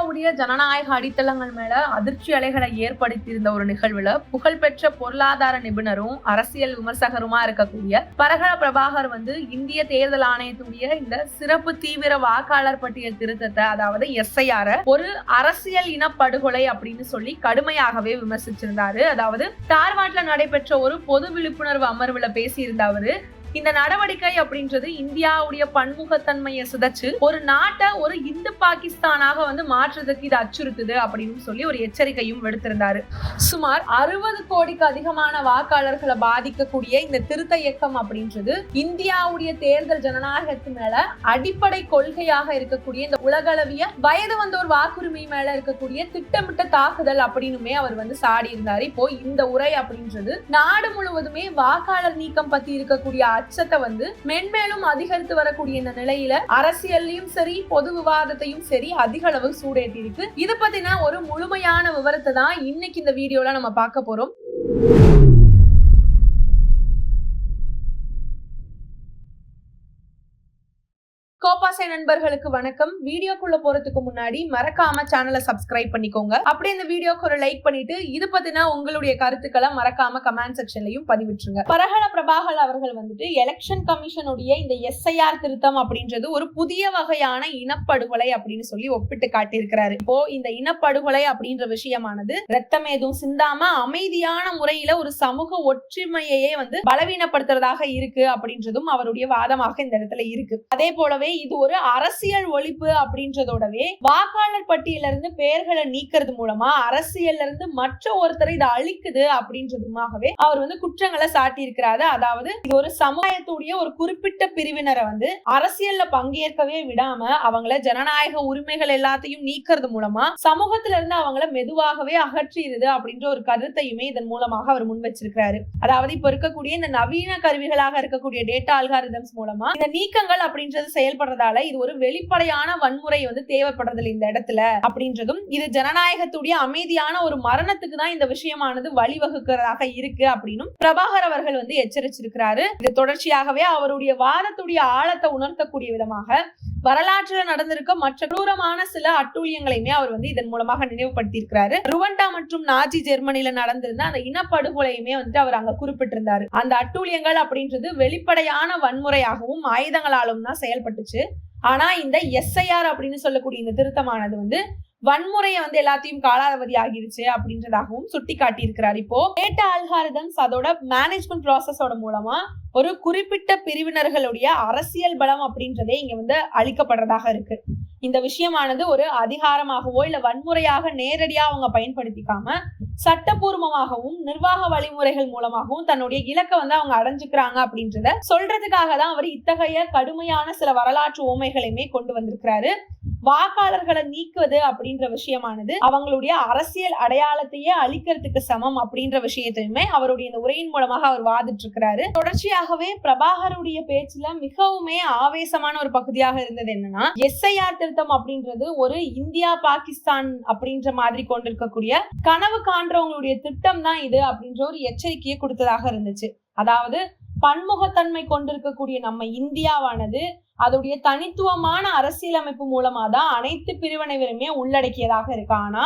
இந்தியாவுடைய ஜனநாயக அடித்தளங்கள் மேல அதிர்ச்சி அலைகளை ஏற்படுத்தியிருந்த ஒரு நிகழ்வுல புகழ்பெற்ற பொருளாதார நிபுணரும் அரசியல் விமர்சகருமா இருக்கக்கூடிய பரகல பிரபாகர் வந்து இந்திய தேர்தல் ஆணையத்துடைய இந்த சிறப்பு தீவிர வாக்காளர் பட்டியல் திருத்தத்தை அதாவது எஸ்ஐஆர் ஒரு அரசியல் இனப்படுகொலை அப்படின்னு சொல்லி கடுமையாகவே விமர்சிச்சிருந்தாரு. அதாவது தார்வாட்ல நடைபெற்ற ஒரு பொது விழிப்புணர்வு அமர்வுல பேசியிருந்த அவரு இந்த நடவடிக்கை அப்படின்றது இந்தியாவுடைய பன்முகத்தன்மையை சிதைச்சு ஒரு நாட்டை ஒரு இந்து பாகிஸ்தானாக வந்து மாற்றுறதுக்கு இது அச்சுறுத்துது அப்படின்னு சொல்லி ஒரு எச்சரிக்கையும் விடுத்திருந்தாரு. சுமார் அறுபது கோடிக்கு அதிகமான வாக்காளர்களை பாதிக்கக்கூடிய இந்த திருத்த இயக்கம் அப்படின்றது இந்தியாவுடைய தேர்தல் ஜனநாயகத்து மேல அடிப்படை கொள்கையாக இருக்கக்கூடிய இந்த உலகளவிய வயது வந்தோர் வாக்குரிமை மேல இருக்கக்கூடிய திட்டமிட்ட தாக்குதல் அப்படின்னுமே அவர் வந்து சாடி இருந்தாரு இப்போ இந்த உரை அப்படின்றது நாடு முழுவதுமே வாக்காளர் நீக்கம் பத்தி இருக்கக்கூடிய அச்சத்தை வந்து மென்மேலும் அதிகரித்து வரக்கூடிய இந்த நிலையில அரசியல்லையும் சரி பொது விவாதத்தையும் சரி அதிக அளவு சூடேற்றி இருக்கு. இது பத்தின ஒரு முழுமையான விவரத்தை தான் இன்னைக்கு இந்த வீடியோல நம்ம பார்க்க போறோம். கோபாசை நண்பர்களுக்கு வணக்கம். வீடியோக்குள்ள போறதுக்கு முன்னாடி மறக்காம சேனலை சப்ஸ்கிரைப் பண்ணிக்கோங்க. அப்படியே இந்த வீடியோக்கு ஒரு லைக் பண்ணிட்டு இது பத்தினா உங்களுடைய கருத்துக்களை மறக்காம கமெண்ட் செக்ஷன்லயும் பதிவிட்டுருங்க. பரஹல பிரபாகல் அவர்கள் வந்துட்டு எலெக்ஷன் கமிஷனுடைய இந்த எஸ்ஐஆர் திருத்தம் அப்படின்றது ஒரு புதிய வகையான இனப்படுகொலை அப்படின்னு சொல்லி ஒப்பிட்டு காட்டியிருக்கிறாரு. இப்போ இந்த இனப்படுகொலை அப்படின்ற விஷயமானது ரத்தம் எதுவும் சிந்தாம அமைதியான முறையில ஒரு சமூக ஒற்றுமையையே வந்து பலவீனப்படுத்துறதாக இருக்கு அப்படின்றதும் அவருடைய வாதமாக இந்த இடத்துல இருக்கு. அதே போலவே இது ஒரு அரசியல் ஒழிப்பு அப்படின்றதோடவே வாக்காளர் பட்டியல இருந்து பெயர்களை நீக்கிறது மூலமா அரசியல்ல இருந்து மற்ற ஒருத்தரை இதை அழிக்குது அப்படின்றதுமாகவே அவர் வந்து குற்றங்களை சாட்டி இருக்கிறாரு அதாவது இது ஒரு சமுதாயத்துடைய ஒரு குறிப்பிட்ட பிரிவினரை வந்து அரசியல்ல பங்கேற்கவே விடாம அவங்கள ஜனநாயக உரிமைகள் எல்லாத்தையும் நீக்கிறது மூலமா சமூகத்துல இருந்து அவங்கள மெதுவாகவே அகற்றிடுது அப்படின்ற ஒரு கருத்தையுமே இதன் மூலமாக அவர் முன் வச்சிருக்கிறாரு. அதாவது இப்ப இருக்கக்கூடிய இந்த நவீன கருவிகளாக இருக்கக்கூடிய டேட்டா அல்காரிதம்ஸ் மூலமா இந்த நீக்கங்கள் அப்படின்றது செயல் செயல்படுறதால இது ஒரு வெளிப்படையான வன்முறை வந்து தேவைப்படுறது இல்ல இந்த இடத்துல அப்படின்றதும் இது ஜனநாயகத்துடைய அமைதியான ஒரு மரணத்துக்கு தான் இந்த விஷயமானது வழிவகுக்கிறதாக இருக்கு அப்படின்னும் பிரபாகர் அவர்கள் வந்து எச்சரிச்சிருக்கிறாரு. இது தொடர்ச்சியாகவே அவருடைய வாதத்துடைய ஆழத்தை உணர்த்தக்கூடிய விதமாக வரலாற்றுல நடந்திருக்க மற்ற கொடூரமான சில அட்டூழியங்களையுமே அவர் வந்து இதன் மூலமாக நினைவுபடுத்தியிருக்கிறாரு. ருவண்டா மற்றும் நாஜி ஜெர்மனில நடந்திருந்த அந்த இனப்படுகொலையுமே வந்துட்டு அவர் அங்க குறிப்பிட்டிருந்தாரு. அந்த அட்டூழியங்கள் அப்படின்றது வெளிப்படையான வன்முறையாகவும் ஆயுதங்களாலும் தான் செயல்பட்டுச்சு. இருந்துச்சு. ஆனா இந்த எஸ்ஐஆர் அப்படின்னு சொல்லக்கூடிய இந்த திருத்தமானது வந்து வன்முறையை வந்து எல்லாத்தையும் காலாவதி ஆகிருச்சு அப்படின்றதாகவும் சுட்டி காட்டியிருக்கிறார் இப்போ டேட்டா அல்காரிதம்ஸ் அதோட மேனேஜ்மெண்ட் ப்ராசஸோட மூலமா ஒரு குறிப்பிட்ட பிரிவினர்களுடைய அரசியல் பலம் அப்படின்றதே இங்க வந்து அளிக்கப்படுறதாக இருக்கு. இந்த விஷயமானது ஒரு அதிகாரமாகவோ இல்ல வன்முறையாக நேரடியா அவங்க பயன்படுத்திக்காம சட்டபூர்வமாகவும் நிர்வாக வழிமுறைகள் மூலமாகவும் தன்னுடைய இலக்கை வந்து அவங்க அடைஞ்சுக்கிறாங்க அப்படின்றத சொல்றதுக்காக தான் அவர் இத்தகைய கடுமையான சில வரலாற்று ஓமைகளையுமே கொண்டு வந்திருக்கிறாரு. வாக்காளர்களை நீக்குவது அப்படின்ற விஷயமானது அவங்களுடைய அரசியல் அடையாளத்தையே அழிக்கிறதுக்கு சமம் அப்படின்ற விஷயத்தையுமே அவருடைய இந்த உரையின் மூலமாக அவர் வாதிட்டு இருக்கிறாரு தொடர்ச்சியாகவே பிரபாகருடைய பேச்சுல மிகவுமே ஆவேசமான ஒரு பகுதியாக இருந்தது என்னன்னா எஸ்ஐஆர் திருத்தம் அப்படின்றது ஒரு இந்தியா பாகிஸ்தான் அப்படின்ற மாதிரி கொண்டிருக்கக்கூடிய கனவு காண்றவங்களுடைய திட்டம் தான் இது அப்படின்ற ஒரு எச்சரிக்கையை கொடுத்ததாக இருந்துச்சு. அதாவது பன்முகத்தன்மை கொண்டிருக்கக்கூடிய நம்ம இந்தியாவானது அதோடைய தனித்துவமான அரசியலமைப்பு மூலமா தான் அனைத்து பிரிவினைவருமே உள்ளடக்கியதாக இருக்கு. ஆனா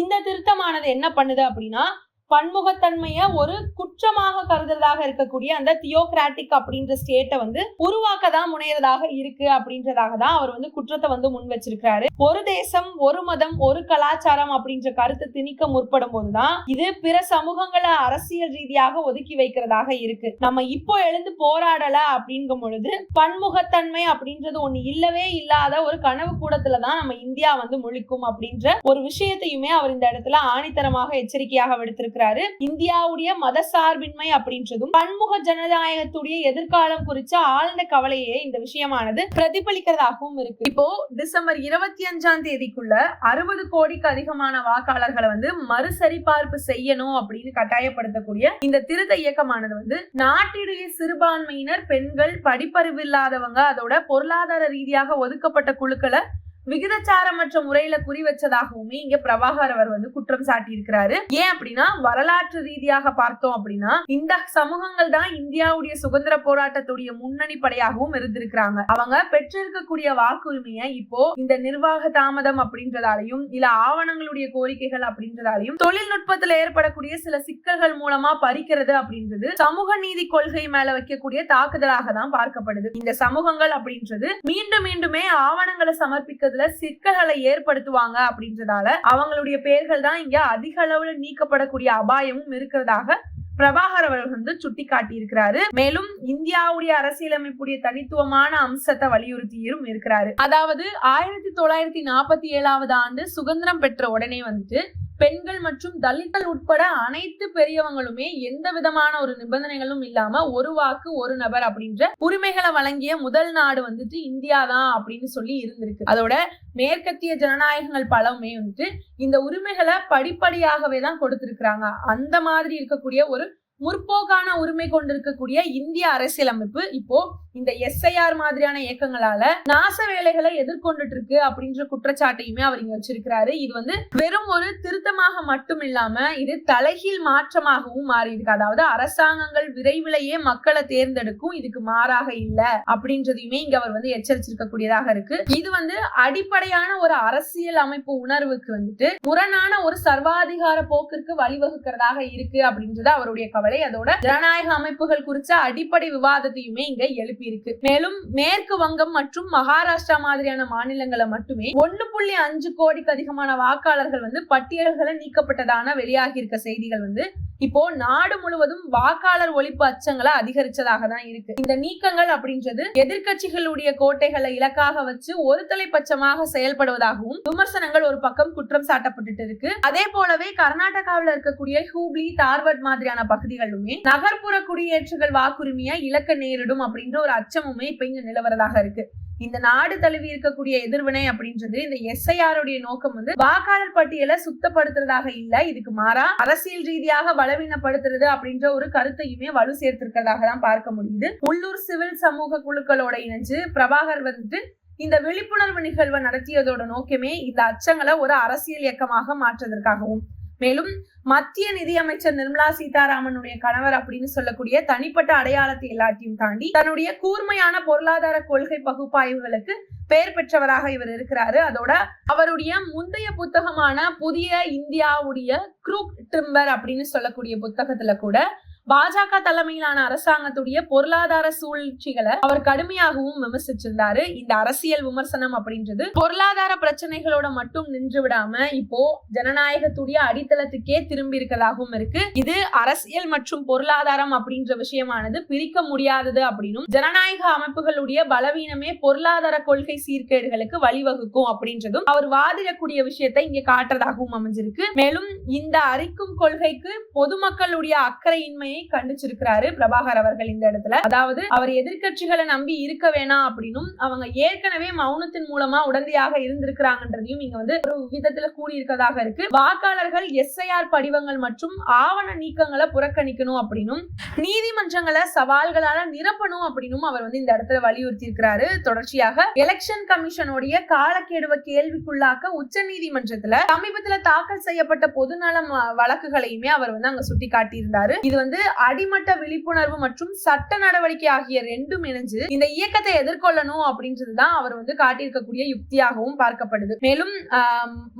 இந்த திருத்தமானது என்ன பண்ணுது அப்படின்னா பன்முகத்தன்மைய ஒரு குற்றமாக கருதுறதாக இருக்கக்கூடிய அந்த தியோகிராட்டிக் அப்படின்ற ஸ்டேட்டை வந்து உருவாக்க தான் முனையறதாக இருக்கு அப்படின்றதாக தான் அவர் வந்து குற்றத்தை வந்து முன் வச்சிருக்கிறாரு. ஒரு தேசம் ஒரு மதம் ஒரு கலாச்சாரம் அப்படின்ற கருத்தை திணிக்க முற்படும் போதுதான் இது பிற சமூகங்களை அரசியல் ரீதியாக ஒதுக்கி வைக்கிறதாக இருக்கு. நம்ம இப்போ எழுந்து போராடல அப்படிங்கும் பொழுது பன்முகத்தன்மை அப்படின்றது ஒண்ணு இல்லவே இல்லாத ஒரு கனவு கூடத்துல தான் நம்ம இந்தியா வந்து முழிக்கும் அப்படின்ற ஒரு விஷயத்தையுமே அவர் இந்த இடத்துல ஆணித்தரமாக எச்சரிக்கையாக விடுத்திருக்கிறார். இருக்கிறாரு இந்தியாவுடைய மத சார்பின்மை அப்படின்றதும் பன்முக ஜனநாயகத்துடைய எதிர்காலம் குறித்த ஆழ்ந்த கவலையே இந்த விஷயமானது பிரதிபலிக்கிறதாகவும் இருக்கு. இப்போ டிசம்பர் இருபத்தி அஞ்சாம் தேதிக்குள்ள அறுபது கோடிக்கு அதிகமான வாக்காளர்களை வந்து மறுசரிபார்ப்பு செய்யணும் அப்படின்னு கட்டாயப்படுத்தக்கூடிய இந்த திருத்த இயக்கமானது வந்து நாட்டினுடைய சிறுபான்மையினர் பெண்கள் படிப்பறிவு இல்லாதவங்க அதோட பொருளாதார ரீதியாக ஒதுக்கப்பட்ட குழுக்களை விகிதச்சாரமற்ற முறையில குறி வச்சதாகவுமே இங்க பிரபாகர் அவர் வந்து குற்றம் சாட்டி இருக்கிறாரு ஏன் அப்படின்னா வரலாற்று ரீதியாக பார்த்தோம் அப்படின்னா இந்த சமூகங்கள் தான் இந்தியாவுடைய சுதந்திர போராட்டத்துடைய முன்னணி படையாகவும் இருந்திருக்கிறாங்க. அவங்க பெற்றிருக்கக்கூடிய வாக்குரிமையை இப்போ இந்த நிர்வாக தாமதம் அப்படின்றதாலையும் இல்ல ஆவணங்களுடைய கோரிக்கைகள் அப்படின்றதாலையும் தொழில்நுட்பத்துல ஏற்படக்கூடிய சில சிக்கல்கள் மூலமா பறிக்கிறது அப்படின்றது சமூக நீதி கொள்கை மேல வைக்கக்கூடிய தாக்குதலாக தான் பார்க்கப்படுது. இந்த சமூகங்கள் அப்படின்றது மீண்டும் மீண்டுமே ஆவணங்களை சமர்ப்பிக்கிறதுல சிக்கல்களை ஏற்படுத்துவாங்க அப்படின்றதால அவங்களுடைய பெயர்கள் தான் இங்க அதிக அளவுல நீக்கப்படக்கூடிய அபாயமும் இருக்கிறதாக பிரபாகர் அவர்கள் வந்து சுட்டி காட்டியிருக்கிறாரு மேலும் இந்தியாவுடைய அரசியலமைப்புடைய தனித்துவமான அம்சத்தை வலியுறுத்தியும் இருக்கிறாரு. அதாவது ஆயிரத்தி தொள்ளாயிரத்தி நாற்பத்தி ஏழாவது ஆண்டு சுதந்திரம் பெற்ற உடனே வந்துட்டு பெண்கள் மற்றும் தலித்கள் உட்பட அனைத்து பெரியவங்களுமே எந்த விதமான ஒரு நிபந்தனைகளும் இல்லாம ஒரு வாக்கு ஒரு நபர் அப்படின்ற உரிமைகளை வழங்கிய முதல் நாடு வந்துட்டு இந்தியா தான் அப்படின்னு சொல்லி இருந்திருக்கு. அதோட மேற்கத்திய ஜனநாயகங்கள் பலவுமே வந்துட்டு இந்த உரிமைகளை படிப்படியாகவே தான் கொடுத்திருக்கிறாங்க. அந்த மாதிரி இருக்கக்கூடிய ஒரு முற்போக்கான உரிமை கொண்டிருக்கக்கூடிய இந்திய அரசியலமைப்பு இப்போ இந்த எஸ்ஐஆர் மாதிரியான இயக்கங்களால நாச வேலைகளை எதிர்கொண்டுட்டு இருக்கு அப்படின்ற குற்றச்சாட்டையுமே அவர் இங்க வச்சிருக்கிறாரு. இது வந்து வெறும் ஒரு திருத்தமாக மட்டும் இல்லாம இது தலைகீழ் மாற்றமாகவும் மாறி இருக்கு அதாவது அரசாங்கங்கள் விரைவிலேயே மக்களை தேர்ந்தெடுக்கும் இதுக்கு மாறாக இல்ல அப்படின்றதையுமே இங்க அவர் வந்து எச்சரிச்சிருக்கக்கூடியதாக இருக்கு. இது வந்து அடிப்படையான ஒரு அரசியல் அமைப்பு உணர்வுக்கு வந்துட்டு முரணான ஒரு சர்வாதிகார போக்கிற்கு வழிவகுக்கிறதாக இருக்கு அப்படின்றது அவருடைய கவலை அதோட ஜனநாயக அமைப்புகள் குறித்த அடிப்படை விவாதத்தையுமே இங்க எழுப்பியிருக்கு. மேலும் மேற்கு வங்கம் மற்றும் மகாராஷ்டிரா மாதிரியான மாநிலங்களை மட்டுமே ஒன்னு புள்ளி அஞ்சு கோடிக்கு அதிகமான வாக்காளர்கள் வந்து பட்டியல்களை நீக்கப்பட்டதான வெளியாகி இருக்க செய்திகள் வந்து இப்போ நாடு முழுவதும் வாக்காளர் ஒழிப்பு அச்சங்களை அதிகரிச்சதாக தான் இருக்கு. இந்த நீக்கங்கள் அப்படின்றது எதிர்க்கட்சிகளுடைய கோட்டைகளை இலக்காக வச்சு ஒரு தலைப்பட்சமாக செயல்படுவதாகவும் விமர்சனங்கள் ஒரு பக்கம் குற்றம் சாட்டப்பட்டுட்டு இருக்கு. அதே போலவே கர்நாடகாவில் இருக்கக்கூடிய ஹூப்ளி தார்வட் மாதிரியான பகுதிகளுமே நகர்ப்புற குடியேற்றுகள் வாக்குரிமையை இலக்க நேரிடும் அப்படின்ற ஒரு அச்சமுமே இப்ப இங்க நிலவரதாக இருக்கு. இந்த நாடு தழுவி இருக்கக்கூடிய எதிர்வினை அப்படின்றது இந்த எஸ்ஐஆருடைய நோக்கம் வந்து வாக்காளர் பட்டியலை சுத்தப்படுத்துறதாக இல்ல. இதுக்கு மாறா அரசியல் ரீதியாக பலவீனப்படுத்துறது அப்படின்ற ஒரு கருத்தையுமே வலு சேர்த்திருக்கிறதாக தான் பார்க்க முடியுது. உள்ளூர் சிவில் சமூக குழுக்களோட இணைஞ்சு பிரபாகர் வந்துட்டு இந்த விழிப்புணர்வு நிகழ்வை நடத்தியதோட நோக்கமே இந்த அச்சங்களை ஒரு அரசியல் இயக்கமாக மாற்றுவதற்காகவும் மேலும் மத்திய நிதியமைச்சர் நிர்மலா சீதாராமனுடைய கணவர் அப்படின்னு சொல்லக்கூடிய தனிப்பட்ட அடையாளத்தை எல்லாத்தையும் தாண்டி தன்னுடைய கூர்மையான பொருளாதார கொள்கை பகுப்பாய்வுகளுக்கு பெயர் பெற்றவராக இவர் இருக்கிறாரு. அதோட அவருடைய முந்தைய புத்தகமான புதிய இந்தியாவுடைய குரூக் ட்ரிம்பர் அப்படின்னு சொல்லக்கூடிய புத்தகத்துல கூட பாஜக தலைமையிலான அரசாங்கத்துடைய பொருளாதார சூழ்ச்சிகளை அவர் கடுமையாகவும் விமர்சிச்சிருந்தாரு. இந்த அரசியல் விமர்சனம் அப்படின்றது பொருளாதார பிரச்சனைகளோட மட்டும் நின்று விடாம இப்போ ஜனநாயகத்துடைய அடித்தளத்துக்கே திரும்பி இருக்கதாகவும் இருக்கு. இது அரசியல் மற்றும் பொருளாதாரம் அப்படின்ற விஷயமானது பிரிக்க முடியாதது அப்படின்னும் ஜனநாயக அமைப்புகளுடைய பலவீனமே பொருளாதார கொள்கை சீர்கேடுகளுக்கு வழிவகுக்கும் அப்படின்றதும் அவர் வாதிடக்கூடிய விஷயத்தை இங்க காட்டுறதாகவும் அமைஞ்சிருக்கு. மேலும் இந்த அரிக்கும் கொள்கைக்கு பொதுமக்களுடைய அக்கறையின்மை அக்கறையின்மையை கண்டிச்சிருக்கிறாரு பிரபாகர் அவர்கள் இந்த இடத்துல. அதாவது அவர் எதிர்கட்சிகளை நம்பி இருக்க வேணாம் அப்படின்னும் அவங்க ஏற்கனவே மௌனத்தின் மூலமா உடந்தையாக இருந்திருக்கிறாங்கன்றதையும் இங்க வந்து ஒரு விதத்துல கூறியிருக்கதாக இருக்கு. வாக்காளர்கள் எஸ்ஐஆர் படிவங்கள் மற்றும் ஆவண நீக்கங்களை புறக்கணிக்கணும் அப்படின்னும் நீதிமன்றங்களை சவால்களால நிரப்பணும் அப்படின்னும் அவர் வந்து இந்த இடத்துல வலியுறுத்தி இருக்கிறாரு தொடர்ச்சியாக எலெக்ஷன் கமிஷனுடைய காலக்கெடுவை கேள்விக்குள்ளாக்க உச்ச நீதிமன்றத்துல சமீபத்துல தாக்கல் செய்யப்பட்ட பொதுநலம் வழக்குகளையுமே அவர் வந்து அங்க சுட்டி காட்டியிருந்தாரு இது வந்து அடிமட்ட விழிப்புணர்வு மற்றும் சட்ட நடவடிக்கை ஆகிய ரெண்டும் இணைஞ்சு இந்த இயக்கத்தை எதிர்கொள்ளணும் அப்படின்றதுதான் அவர் வந்து காட்டியிருக்கக்கூடிய யுக்தியாகவும் பார்க்கப்படுது. மேலும்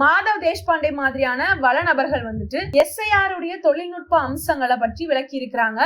மாதவ் தேஷ்பாண்டே மாதிரியான வள நபர்கள் வந்துட்டு எஸ்ஐஆருடைய தொழில்நுட்ப அம்சங்களை பற்றி விளக்கி இருக்கிறாங்க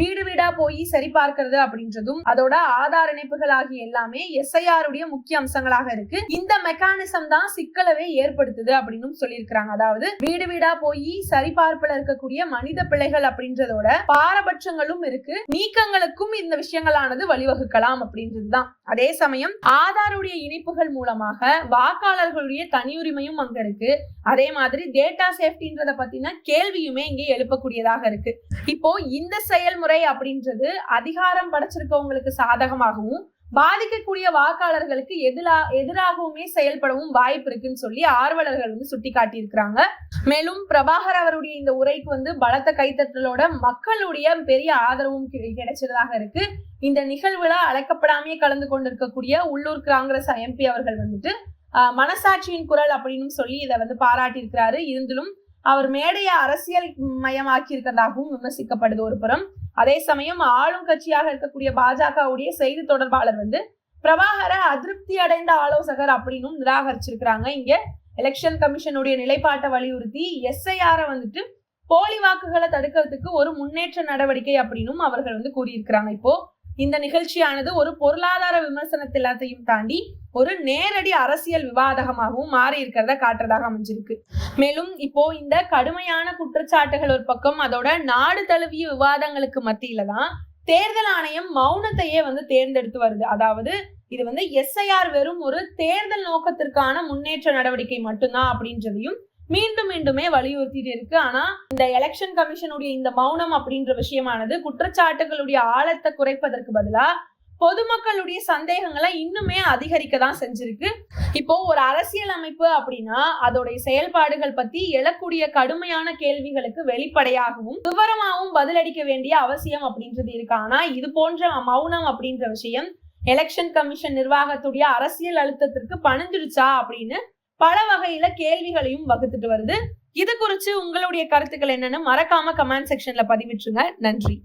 வீடு வீடா போய் சரி பார்க்கிறது அப்படின்றதும் அதோட ஆதார் இணைப்புகள் ஆகிய எல்லாமே எஸ்ஐஆர் உடைய முக்கிய அம்சங்களாக இருக்கு. இந்த மெக்கானிசம் தான் சிக்கலவே ஏற்படுத்துது அப்படின்னு சொல்லியிருக்கிறாங்க. அதாவது வீடு வீடா போய் சரிபார்ப்புல இருக்கக்கூடிய மனித பிழைகள் அப்படின்றதோட பாரபட்சங்களும் இருக்கு. நீக்கங்களுக்கும் இந்த விஷயங்களானது வழிவகுக்கலாம் அப்படின்றதுதான் அதே சமயம் ஆதாருடைய இணைப்புகள் மூலமாக வாக்காளர்களுடைய தனியுரிமையும் அங்க இருக்கு. அதே மாதிரி டேட்டா சேஃப்டின்றத பத்தின கேள்வியுமே இங்கே எழுப்பக்கூடியதாக இருக்கு. இப்போ இந்த செயல் செயல்முறை அப்படின்றது அதிகாரம் படைச்சிருக்கவங்களுக்கு சாதகமாகவும் பாதிக்கக்கூடிய வாக்காளர்களுக்கு எதிரா எதிராகவுமே செயல்படவும் வாய்ப்பு இருக்குன்னு சொல்லி ஆர்வலர்கள் வந்து சுட்டி காட்டியிருக்கிறாங்க மேலும் பிரபாகர் அவருடைய இந்த உரைக்கு வந்து பலத்த கைத்தட்டலோட மக்களுடைய பெரிய ஆதரவும் கிடைச்சதாக இருக்கு. இந்த நிகழ்வுல அழைக்கப்படாமே கலந்து கொண்டிருக்கக்கூடிய உள்ளூர் காங்கிரஸ் எம்பி அவர்கள் வந்துட்டு ஆஹ், மனசாட்சியின் குரல் அப்படின்னு சொல்லி இதை வந்து பாராட்டியிருக்கிறாரு. இருந்திலும் அவர் மேடையை அரசியல் மயமாக்கி இருக்கிறதாகவும் விமர்சிக்கப்படுது ஒரு புறம். அதே சமயம் ஆளும் கட்சியாக இருக்கக்கூடிய பாஜகவுடைய செய்தி தொடர்பாளர் வந்து பிரபாகர அதிருப்தி அடைந்த ஆலோசகர் அப்படின்னும் நிராகரிச்சிருக்கிறாங்க. இங்க எலெக்ஷன் கமிஷனுடைய நிலைப்பாட்டை வலியுறுத்தி எஸ்ஐஆர வந்துட்டு போலி வாக்குகளை தடுக்கிறதுக்கு ஒரு முன்னேற்ற நடவடிக்கை அப்படின்னும் அவர்கள் வந்து கூறியிருக்கிறாங்க. இப்போ இந்த நிகழ்ச்சியானது ஒரு பொருளாதார விமர்சனத்தை எல்லாத்தையும் தாண்டி ஒரு நேரடி அரசியல் விவாதகமாகவும் மாறி இருக்கிறத காட்டுறதாக அமைஞ்சிருக்கு. மேலும் இப்போ இந்த கடுமையான குற்றச்சாட்டுகள் ஒரு பக்கம் அதோட நாடு தழுவிய விவாதங்களுக்கு மத்தியில தான் தேர்தல் ஆணையம் மௌனத்தையே வந்து தேர்ந்தெடுத்து வருது. அதாவது இது வந்து எஸ்ஐஆர் வெறும் ஒரு தேர்தல் நோக்கத்திற்கான முன்னேற்ற நடவடிக்கை மட்டும்தான் அப்படின்றதையும் மீண்டும் மீண்டுமே வலியுறுத்திட்டு இருக்கு. ஆனா இந்த எலெக்ஷன் கமிஷனுடைய இந்த மௌனம் அப்படின்ற விஷயமானது குற்றச்சாட்டுகளுடைய ஆழத்தை குறைப்பதற்கு பதிலா பொதுமக்களுடைய சந்தேகங்களை இன்னுமே அதிகரிக்க தான் செஞ்சிருக்கு. இப்போ ஒரு அரசியல் அமைப்பு அப்படின்னா அதோடைய செயல்பாடுகள் பத்தி எழக்கூடிய கடுமையான கேள்விகளுக்கு வெளிப்படையாகவும் விவரமாகவும் பதிலளிக்க வேண்டிய அவசியம் அப்படின்றது இருக்கு. ஆனா இது போன்ற மௌனம் அப்படின்ற விஷயம் எலெக்ஷன் கமிஷன் நிர்வாகத்துடைய அரசியல் அழுத்தத்திற்கு பணிஞ்சிருச்சா அப்படின்னு பல வகையில கேள்விகளையும் வகுத்துட்டு வருது. இது குறித்து உங்களுடைய கருத்துக்கள் என்னன்னு மறக்காம கமெண்ட் செக்ஷன்ல பதிவிட்டுருங்க. நன்றி.